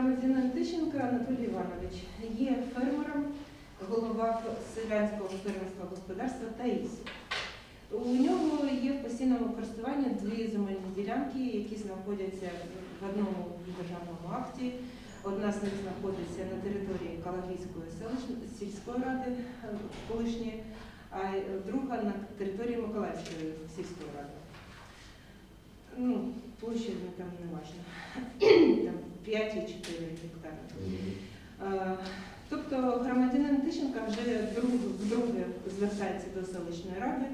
Громадянин Тищенко Анатолій Іванович є фермером, голова селянського фермерського господарства ТАІС. У нього є в постійному користуванні дві земельні ділянки, які знаходяться в одному державному акті. Одна з них знаходиться на території Калагрійської селищної сільської ради е, колишньої, а друга на території Миколаївської сільської ради. Ну, площа ну, там не важливо. Там 5 і 4 гектари. Е, Тобто громадянин Тищенка вже вдруге звертається до селищної ради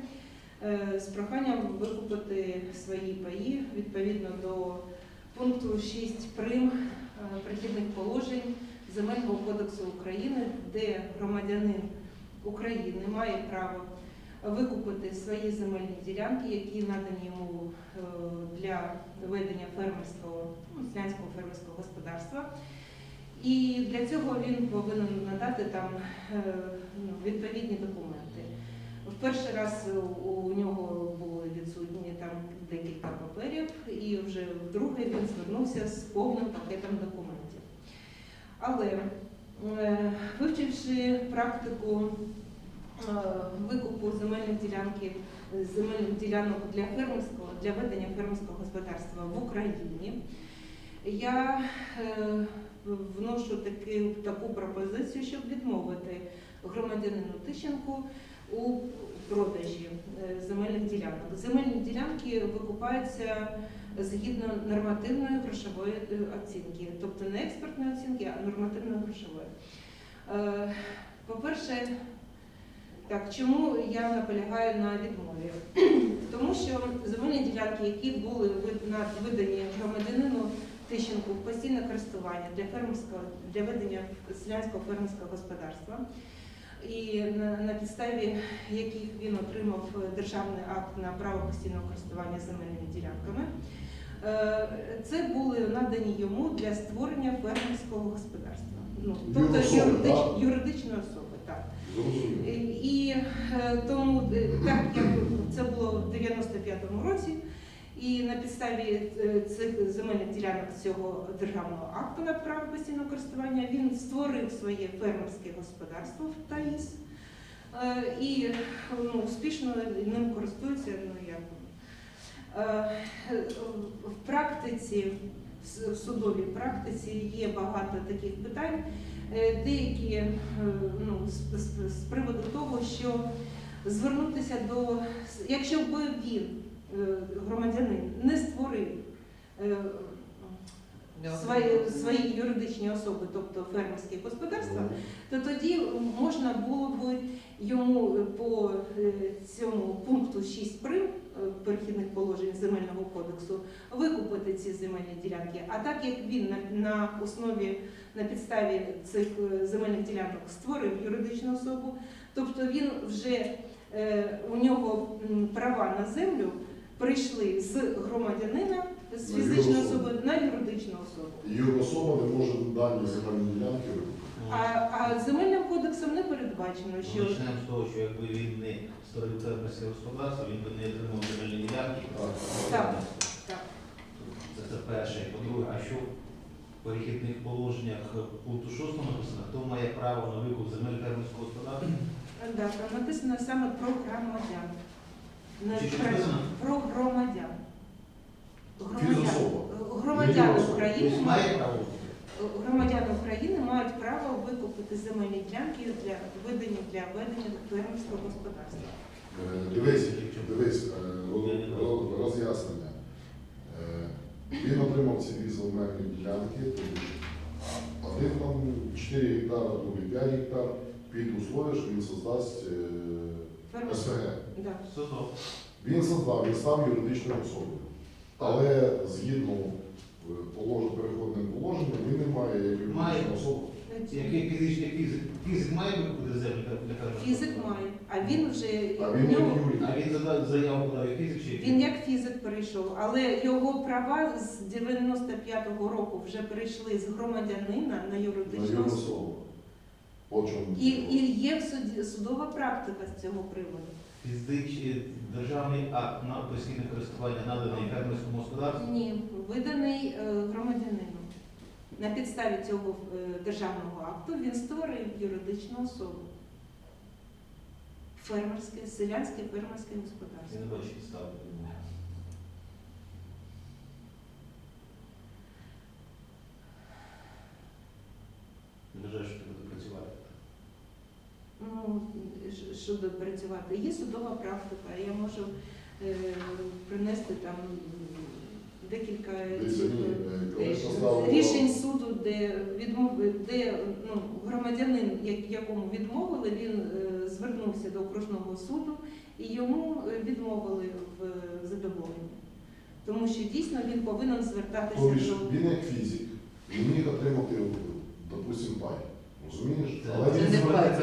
е, з проханням викупити свої паї відповідно до пункту 6 прим е, прихідних положень Земельного кодексу України, де громадянин України має право викупити свої земельні ділянки, які надані йому е, для ведення фермерського, ну, селянського фермерського господарства. І для цього він повинен надати там е, ну, відповідні документи. В перший раз у- нього були відсутні там декілька паперів, і вже вдруге він звернувся з повним пакетом документів. Але е, вивчивши практику викупу земельних ділянків, земельних ділянок для фермерського для ведення фермерського господарства в Україні, я е, вношу таки, таку пропозицію, щоб відмовити громадянину Тищенку у продажі е, земельних ділянок. Земельні ділянки викупаються згідно нормативної грошової е, оцінки, тобто не експертної оцінки, а нормативної грошової. Е, По-перше, так, чому я наполягаю на відмові? Тому що земельні ділянки, які були видані громадянину Тищенку в постійне користування для фермерського для ведення селянського фермерського господарства, і на, на підставі яких він отримав державний акт на право постійного користування земельними ділянками. е, Це були надані йому для створення фермерського господарства. Ну, тобто юридичної особи. І е, тому, е, так як це було в 95-му році, і на підставі е, цих земельних ділянок цього державного акту на право постійного користування він створив своє фермерське господарство в ТАїС е, і ну, успішно ним користується. Ну, як, е, в практиці, в судовій практиці є багато таких питань. Е, Деякі е, ну, з, з- з приводу того, що звернутися до якщо б він, е, громадянин, не створив свої, свої юридичні особи, тобто фермерські господарства, то тоді можна було б йому по цьому пункту 6 прим земельного кодексу викупити ці земельні ділянки. А так як він на, на основі на підставі цих е, земельних ділянок створив юридичну особу, тобто він вже е, у нього права на землю прийшли з громадянина, з фізичної особи на юридичну особу. Юрособа не може дані земельні ділянки викупити. А, а земельним кодексом не передбачено, що Почнемо з того, що якби він не створив фермерське господарство, він би не отримав земельні ділянки. Так. Так. Це, це перше. По-друге, а що в перехідних положеннях пункту 6 написано, хто має право на викуп земель фермерського господарства? да, там написано саме про громадян. Не Чи що про- написано? про громадян. Громадян, Фізособа. Юрособа. України Тобто мають має право? Громадяни України мають право викупити земельні ділянки для видані для ведення фермерського господарства. Е, Дивись, дивись, е, роз- роз- роз'яснення. Е, Він отримав ці дві земельні ділянки, один там 4 гектара, другий 5 гектар. Під условия, що він создасть СВГ. Да. Він создав, він став юридичною особою. Але згідно. Переходним положенням, він не має як Має. юридична особа. Який фізичний фізик, фізик має викупити землю для фермерського Фізик має, а він вже А в він як нього-. А він задав заяву подав як фізик чи як Він як фізик перейшов, але його права з 95-го року вже перейшли з громадянина на На юридичну особу. особу. От чому. І, і є в суді судова практика з цього приводу. Фізичний державний акт на постійне користування наданий фермерському господарству. Ні, виданий е, громадянину. На підставі цього е, державного акту він створив юридичну особу. Фермерське, селянське фермерське Я господарство. не бачу підстави. Не вважаю, що треба допрацювати. Ну, щ- щодо працювати. Є судова практика. Я можу е, принести там декілька е, е, рішень- суду, де відмови, де ну, громадянин, якому відмовили, він звернувся до окружного суду і йому відмовили в задоволенні. Тому що дійсно він повинен звертатися Тобто до він як фізик, він міг отримати, допустим, пай. Розумієш? Це- Але це він не пай, це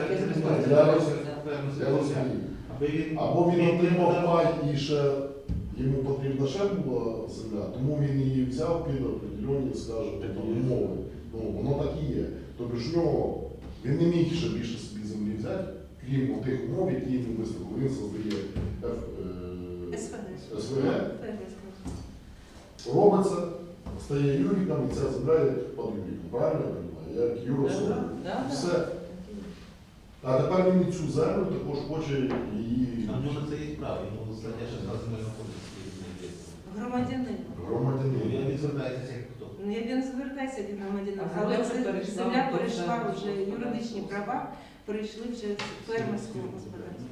Я розумію. Аби він Або він отримав пай і ще йому потрібна ще була земля, тому він її взяв під определені, скажімо, там, умови. Ну, воно так і є. Тобто ж в нього він не міг ще більше собі землі взяти, крім тих умов, які йому виставили. Він создає Ф, е, СВГ. СВГ, робиться, стає юриком, і ця земля як під юриком. Правильно Як юрособа. Все. А тепер він і цю землю також хоче її А в на це є право, йому стаття 16 земельного кодексу є. Громадянин. Ну, громадянин. Він звертається як хто. Ну, як він звертається від громадянина, А але земля це перейшла земля перейшла вже юридичні права, перейшли вже з фермерського господарства.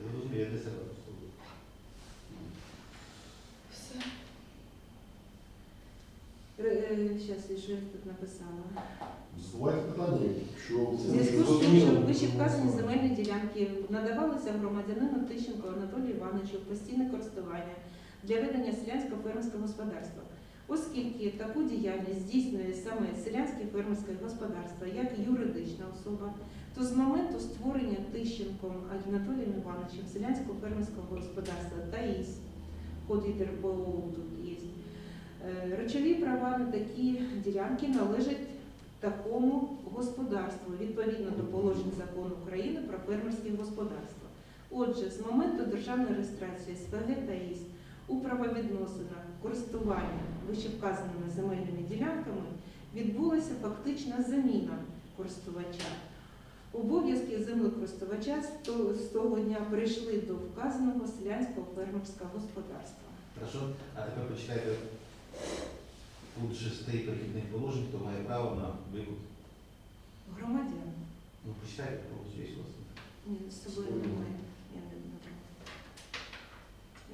Я розумію, я для себе Зараз, що я тут написала. Задавайте питання, що В зв'язку з тим, що вище вказані земельні ділянки надавалися громадянину Тищенко Анатолію Івановичу в постійне користування для ведення селянського фермерського господарства. Оскільки таку діяльність здійснює саме селянське фермерське господарство як юридична особа, то з моменту створення Тищенком Анатолієм Івановичем селянського фермерського господарства ТАїС, код ЄДРПО тут є, е, речові права на такі ділянки належать такому господарству відповідно до положень закону України про фермерське господарство. Отже, з моменту державної реєстрації СПГ та ІС у правовідносинах користування вищевказаними земельними ділянками відбулася фактична заміна користувача. Обов'язки землекористувача з того дня прийшли до вказаного селянського фермерського господарства. Хорошо? А тепер почитайте пункт 6 перехідних положень, хто має право на викуп. Громадян. Ну, почитайте, повністю у. Ні, з собою немає. Я не знаю.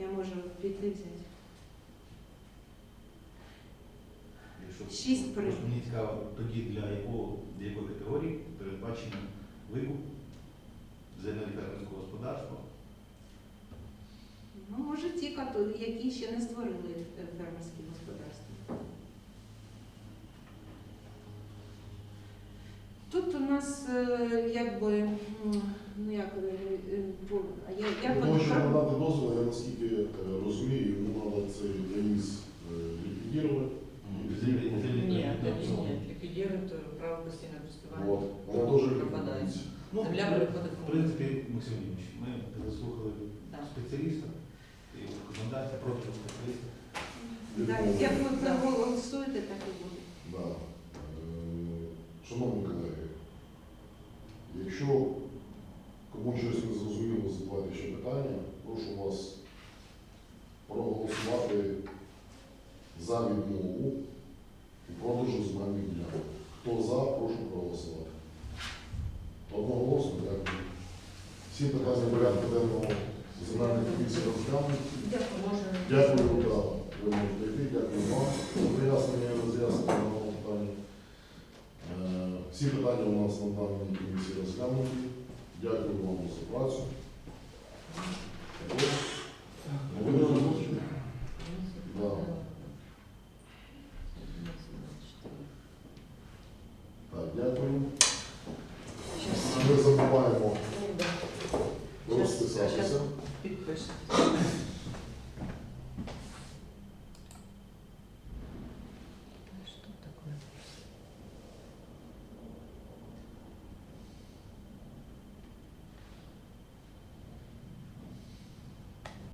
Я можу піти взяти. Якщо Шість при- просто мені цікаво, тоді для якого для якої категорії передбачено викуп земель фермерського господарства. Ну, може, ті, які ще не створили фермерські господарства. Тут у нас е, якби, ну як, е, е, я, я того, щоб надати дозвіл, я наскільки розумію, йому треба цей ДАІС ліквідувати. Ликвидируют э, право постійного користування. От. Воно теж Пропадає. ліквідується. Ну, Земля переходить в принципі, Максим Іванович, ми заслухали рекомендація проти. Да, як ви проголосуєте, так і буде. Да. Е, Шановні колеги, якщо кому щось не зрозуміло, задавайте ще питання, прошу вас проголосувати за відмову у продажу земельних ділянок. Хто за, прошу проголосувати. Одноголосно, дякую. Всі питання порядку денного земельної комісії розглянуті. Дякую. Можете йти, дякую вам. За Пояснення роз'яснення даного питання. Е, Всі питання у нас на даній комісії розглянуті. Дякую вам за працю. Так, дякую. Не забуваємо розписатися. Підпишемо.